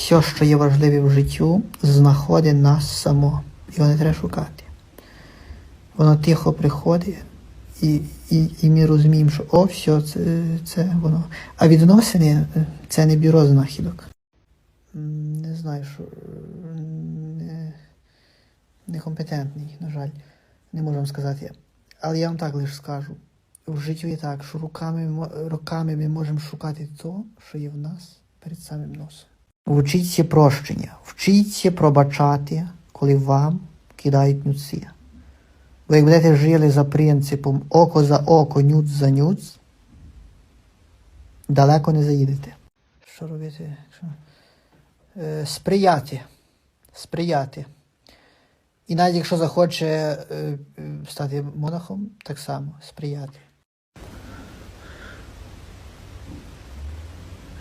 Все, що є важливе в життю, знаходить нас само. Його не треба шукати. Воно тихо приходить, і, і, і ми розуміємо, що о, все, це, це воно. А відносини це не бюро знахідок. Не знаю, що не, некомпетентний, на жаль, не можу вам сказати. Але я вам так лише скажу. В житті є так, що руками, роками ми можемо шукати то, що є в нас перед самим носом. Вчіться прощення, вчіться пробачати, коли вам кидають нюци. Бо як будете жили за принципом око за око, нюц за нюц, далеко не заїдете. Що робити? Е, сприяти. Сприяти. І навіть якщо захоче е, стати монахом, так само сприяти.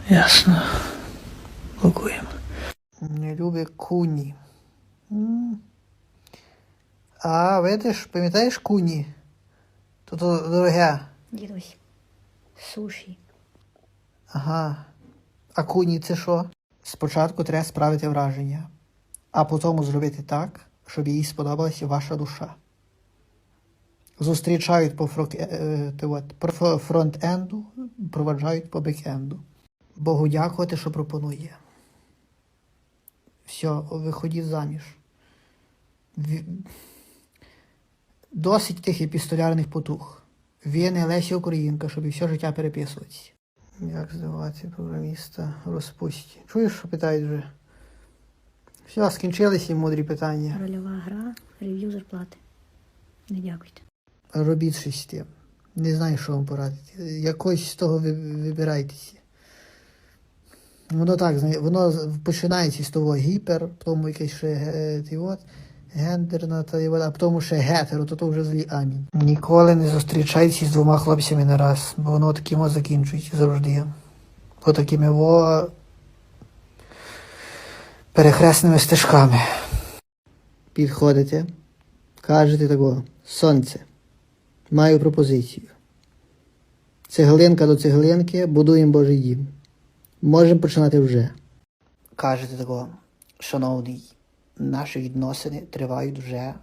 Ясно. Блокуємо. Не любить куні. А, видиш, пам'ятаєш куні? То дороге. Дідусь. Суші. Ага. А куні це що? Спочатку треба справити враження, а потім зробити так, щоб їй сподобалася ваша душа. Зустрічають по, фрок... е, по фронт-енду, проваджають по бек-енду. Богу дякувати, що пропонує. Все, виходіть заміж. Досить тих епістолярних потух. Ви не Леся Українка, щоб і все життя переписуватися. Як здавати програміста розпусті? Чуєш, що питають вже? Все, скінчилися мудрі питання. Рольова гра, рев'ю зарплати. Не дякуйте. Робіть щось з тим. Не знаю, що вам порадити. Якось з того вибирайтеся. Воно так, воно починається з того гіпер, потім якесь ще е, от, гендерна, та, от, а потім ще гетеро, то, то вже злі амінь. Ніколи не зустрічайтеся з двома хлопцями на раз, бо воно таким от закінчується завжди. Отакими во перехресними стежками. Підходите, кажете такого, сонце. Маю пропозицію. Цеглинка до цеглинки, будуємо Божий дім. Можемо починати вже. Кажете такого, шановний, наші відносини тривають вже,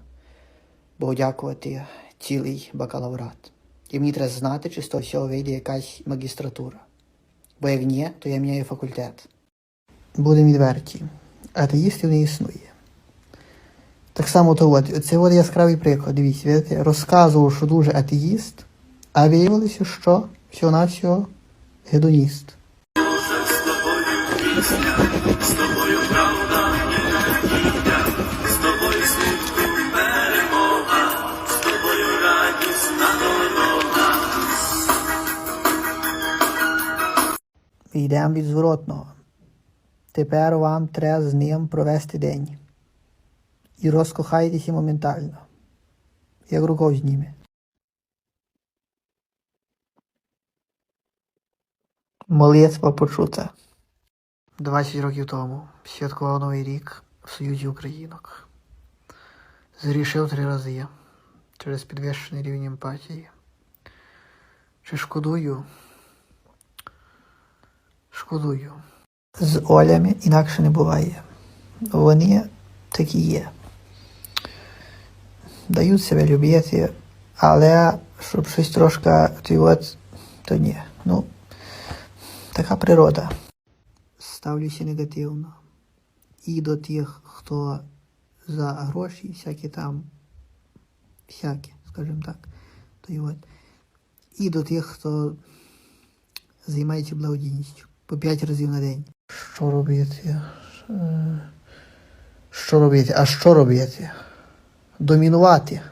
Богу дякувати, цілий бакалаврат. І мені треба знати, чи з того всього вийде якась магістратура. Бо як ні, то я міняю факультет. Будемо відверті. Атеїстів не існує. Так само то от, це от яскравий приклад. Дивіться, видите, розказував, що дуже атеїст, а виявилося, що всього-навсього гедоніст. Йдемо від зворотного. Тепер вам треба з ним провести день. І розкохайтеся моментально, як рукою зніме. Молитва почута. 20 років тому святкував Новий рік в Союзі Українок. Зрішив три рази через підвищений рівень емпатії. Чи шкодую? Шкодую. З Олями інакше не буває. Вони такі є. Дають себе любити, але щоб щось трошки ти от, то ні. Ну, така природа. Ставлюся негативно. І до тих, хто за гроші, всякі там, всякі, скажімо так. То і, от. і до тих, хто займається благодійністю по 5 разів на день. Що робити? Е, Що робити? А що робити? Домінувати.